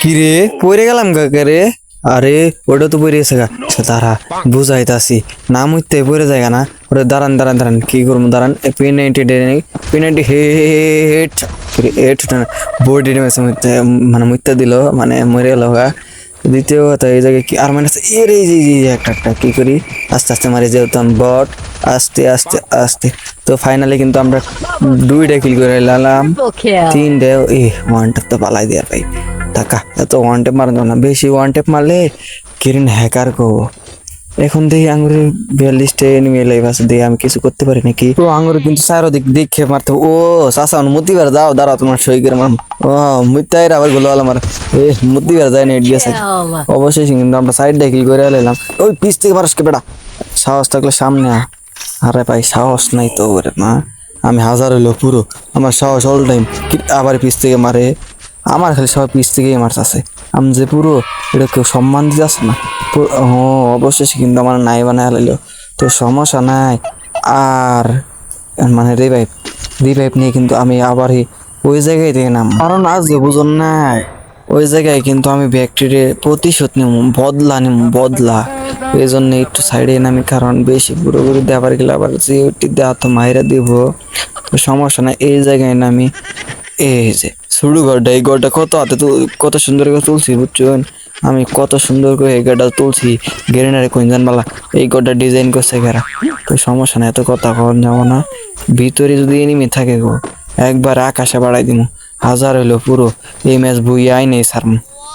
কিরে? পড়ে গেলাম কাকে রে? আরে ওটা তো পড়ে গেছে সে দাঁড়া বুঝাইতাছি। নাম উঠতে পড়ে যায় না? ওরে দাঁড়ান দাঁড়ান দাঁড়ান কি করব? দাঁড়ান পি নাইনটি পি নাইনটি হেট হেট বডি মানে মুইতে দিল মানে মরে গেল দ্বিতীয় কথা এই জায়গায় কি আর মানে এর এই যে একটা একটা কি করি? আস্তে আস্তে মারি যেতাম বট আস্তে আস্তে আস্তে। তো ফাইনালি কিন্তু আমরা দুইটা কিল করে kill. তিনটে এ ওয়ান তো পালাই দেওয়ার ভাই। টাকা। এত ওয়ান টেপ মারা না বেশি ওয়ান টেপ মারলে কিরিন হ্যাকার কো এখন দেখি আঙুরের বিয়াল্লিশটা এনিমি লাইভ আছে। দেখি আমি কিছু করতে পারি নাকি? তো আঙুর কিন্তু চারোদিক দেখে মারতে ও চাষা মুতিবার দাও, দাঁড়াও তোমার সই করে মার ও মুতাই আবার গোলো আমার এ, মুতিবার যায় না আছে। অবশ্যই কিন্তু আমরা সাইড ডাকিল করে এলাম। ওই পিস থেকে পারসকে বেটা? সাহস থাকলে সামনে আরে ভাই, সাহস নাই তো ওরে না আমি হাজার হইল পুরো। আমার সাহস অল টাইম আবার পিস থেকে মারে? আমার খালি সবাই পিস থেকেই মারতেছে আমি যে পুরো, এটা কেউ সম্মান দিতে আসে না। ও অবশ্যই কিন্তু আমার নাই বানায় লাইলো তো সমস্যা নাই। আর মানে রিভাইভ রিভাইভ নিয়ে কিন্তু আমি আবার ওই জায়গায় থেকে নাম কারণ আজকে বুঝুন নাই, ওই জায়গায় কিন্তু আমি ব্যাকটেরিয়া প্রতিশোধ নিব বদলা নিব বদলা। এই জন্য একটু সাইডে নামি, কারণ বেশি পুরোপুরি দেওয়ার গেলে আবার যে দেওয়া তো মাইরা দিব। তো সমস্যা না এই জায়গায় নামি। এই যে শুরু ঘরটা এই ঘরটা কত হাতে কত সুন্দর করে তুলছি বুঝছেন আমি কত সুন্দর করে এই ঘরটা তুলছি। গেরিনারে কোন জানবালা এই ঘরটা ডিজাইন করছে গেরা তো সমস্যা না এত কথা কখন যাব না। ভিতরে যদি এনিমি থাকে গো, একবার আকাশে বাড়াই দিব হাজার হইল পুরো। এই ম্যাচ বই আই নেই স্যার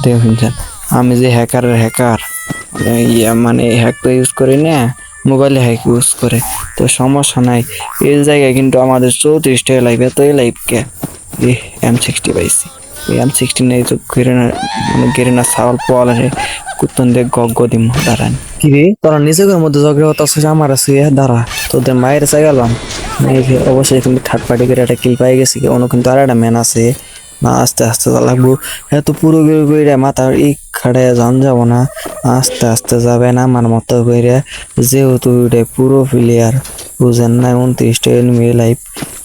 দেখুন। আমি যে হ্যাকারের হ্যাকার ইয়া মানে হ্যাক তো ইউজ করি না মোবাইলে হ্যাক ইউজ করে। তো সমস্যা নাই। এই জায়গায় কিন্তু আমাদের চৌত্রিশটা লাইভ এত লাইভ কে। নেই তো গেরেনা মানে গেরেনা সাওয়াল পোয়াল আছে কুত্তন দিয়ে গগ্গ দিম, দাঁড়ান। কি রে? তোরা নিজেদের মধ্যে ঝগড়া হতো আমার এ, দাঁড়া। তোদের মায়ের চাই গেলাম অবশ্যই কিন্তু থার্ড পার্টি করে একটা কিল পাই গেছি অন্য কিন্তু আর একটা ম্যান আছে। না, আস্তে আস্তে যা লাগবো। এত পুরো করে মাথা এই খাড়ায় যান যাব না। আস্তে আস্তে যাবে না আমার মতো করে যেহেতু এটা পুরো প্লেয়ার বুঝেন না উনত্রিশটা এনিমি লাইফ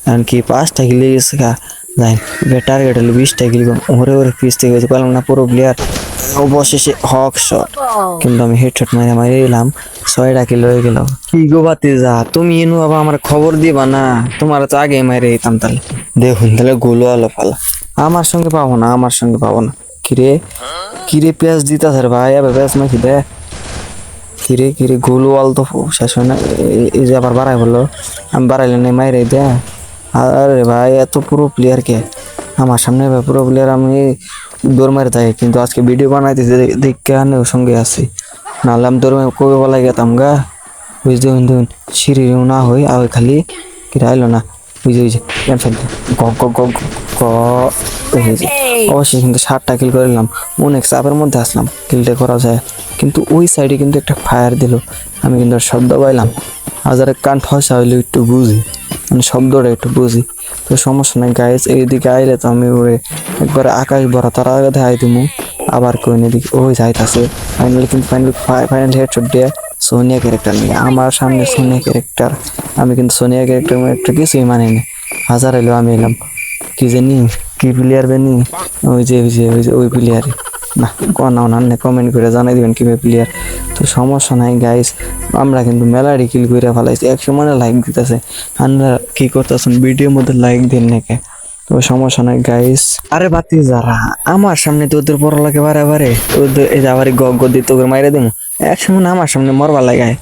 এমনকি পাঁচটা কিলে গেছে যাই টার্গেট হলো বিশটা কিল। ওরে ওরে পিস থেকে হয়েছে পেলাম না, পুরো প্লেয়ার অবশেষে হক শট কিন্তু আমি হেডশট মারে মারে এলাম ছয়টা কিলো হয়ে গেল। কি গো বাতি যা তুমি এনু আবার আমার খবর দিবা না? তোমার তো আগে মারে দিতাম তাহলে। দেখুন তাহলে গোলো আলো ফালা আমার সঙ্গে পাবো না, আমার সঙ্গে পাবো না। কিরে? কিরে পেঁয়াজ দিতা স্যার ভাই? আবার পেঁয়াজ মাখি দে কিরে কিরে, গোলো আল তো শেষ হয় না। এই যে আবার বাড়াই বলল, আমি বাড়াইলে নেই মাইরে দে আরে ভাই, এত পুরো প্লেয়ার কে? আমার সামনে ভাই পুরো প্লেয়ার আমি দৌড় মারে থাকি কিন্তু আজকে ভিডিও বানাইতেছি দেখে আনে ওর সঙ্গে আসি নাহলে আমি দৌড় কবে বলা গেতাম গা? বুঝতে না হই আর খালি কি আইলো না। বুঝে বুঝে ক্যান্সার গ গ গ গ গ যে। অবশ্যই কিন্তু সাতটা কিল করলাম অনেক চাপের মধ্যে আসলাম কিলটা করা যায়। কিন্তু ওই সাইডে কিন্তু একটা ফায়ার দিল। আমি কিন্তু শব্দ পাইলাম। হাজারে কান ঠসা হইলে একটু বুঝি। মানে শব্দটা একটু বুঝি। তো সমস্যা নাই গাইজ এইদিকে আইলে তো আমি ওই একবার আকাশ ভরা তারা দেখাই দিমু। আবার কোন এদিকে ওই যাইতাছে ফাইনালি কিন্তু ফাইনাল ফাইনাল হেডশট দিয়ে সোনিয়া ক্যারেক্টার নিয়ে। আমার সামনে সোনিয়া ক্যারেক্টার আমি কিন্তু সোনিয়া ক্যারেক্টার একটা কিছুই মানিনি। হাজার এলো আমি এলাম। কি জানি কি প্লেয়ার বেনি ওই যে ওই যে ওই যে, ওই প্লেয়ারই না কোনা না কমেন্ট করে জানাই দিবেন কি প্লেয়ার তো সমস্যা নাই গাইস আমরা কিন্তু মেলারি কিল করে ফেলাইছি। একশো মানে লাইক দিতেছে। আমরা কি করতেছেন? ভিডিওর মধ্যে লাইক দিন নাকি? তো সমস্যা নাই গাইস আরে বাতি যারা আমার সামনে তো ওদের পড়া লাগে বারে বারে। ওদের এই আবার গগ দিয়ে তোকে মাইরে দিমু। এক সময় আমার সামনে মরবা লাগায়।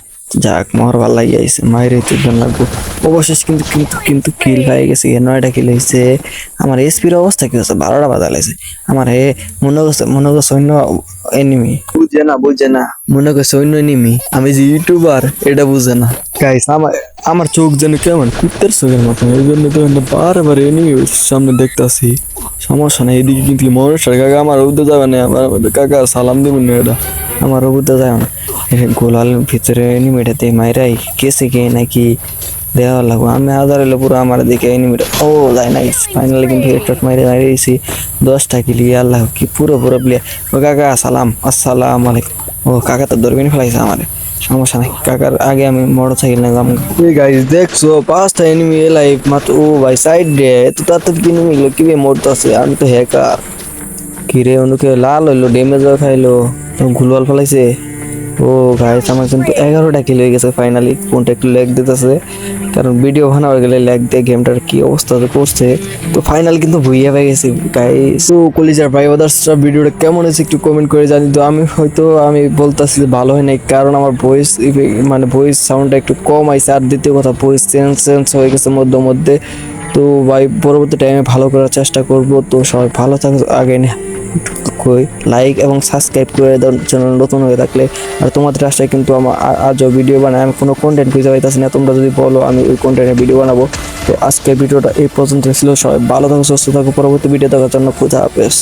যাক মরবা লাগিয়ে আইছে মাইরে তুই লাগবো। অবশেষ কিন্তু কিন্তু কিন্তু কিল হয়ে গেছে এ নয়টা কিল হয়েছে আমার এসপির অবস্থা কি হচ্ছে বারোটা বাদা লাগছে। আমার হে মনে করছে মনে করছে অন্য এনিমি বুঝে না বুঝে না। মনে করছে অন্য এনিমি আমি যে ইউটিউবার এটা বুঝে না। গাইস আমার আমার চোখ যেন কেমন কুত্তের চোখের মতো। এই জন্য তো বারবার এনিমি সামনে দেখতাছি। সমস্যা নাই, এদিকে কিন্তু মনুষ্য কাকা আমার উদ্যোগ যাবে না, আমার কাকা সালাম দিবেন না এটা। আমার উদ্যোগ যাবে না। গোলাল ভিতরে এনিমিটাতে মাইরাই কেসে কে নাকি? দেওয়া লাগবো। আমি হাজার এলো পুরো আমার দিকে এনিমিটা ও, যাই নাই ফাইনালি কিন্তু হেডশট মাইরে মারিয়েছি দশটা কিলি আল্লাহ, কি পুরো পুরো প্লেয়ার ও কাকা, সালাম, আসসালাম আলাইকুম। ও, কাকা তো দরবিন ফেলাইছে আমার। সমস্যা নাই। কাকার আগে আমি মোটর সাইকেল নিয়ে যাব। এই গাইস দেখছ পাঁচটা এনিমি লাইফ মাত্র, ও ভাই সাইড দে তো তাতে কি এনিমি গুলো কি মরতেছে? আমি তো হ্যাকার কিরে, অনুকে লাল হইল ড্যামেজ খাইলো ঘুলওয়াল ফেলাইছে? ও গাইস আমার কিন্তু এগারোটা কিল হয়ে গেছে ফাইনালি কোনটা একটু ল্যাগ দিতেছে। কারণ ভিডিও বানাবার গেলে ল্যাগ দিয়ে গেমটার কি অবস্থা করছে। তো ফাইনাল কিন্তু ভুইয়া পেয়ে গেছি গাইস তো কলিজার ভাই ওদার্সরা ভিডিওটা কেমন হয়েছে একটু কমেন্ট করে জানি তো আমি হয়তো, আমি বলতেছি যে ভালো হয় নাই, কারণ আমার ভয়েস মানে ভয়েস সাউন্ডটা একটু কম আইছে। আর দ্বিতীয় কথা ভয়েস চেঞ্জ চেঞ্জ হয়ে গেছে মধ্যে মধ্যে। তো ভাই, পরবর্তী টাইমে ভালো করার চেষ্টা করব। তো সবাই ভালো থাকুক আগে নিয়ে কই লাইক এবং সাবস্ক্রাইব করে দেওয়ার চ্যানেল নতুন হয়ে থাকলে। আর তোমাদের আশায় কিন্তু আমার আজও ভিডিও বানায়। আমি কোনো কন্টেন্ট খুঁজে পাইতেছি না। তোমরা যদি বলো, আমি ওই কন্টেন্টের ভিডিও বানাবো। তো আজকের ভিডিওটা এই পর্যন্ত ছিল। সবাই ভালো থাকো, সুস্থ থাকো। পরবর্তী ভিডিও দেখার জন্য খুদা হাফেজ।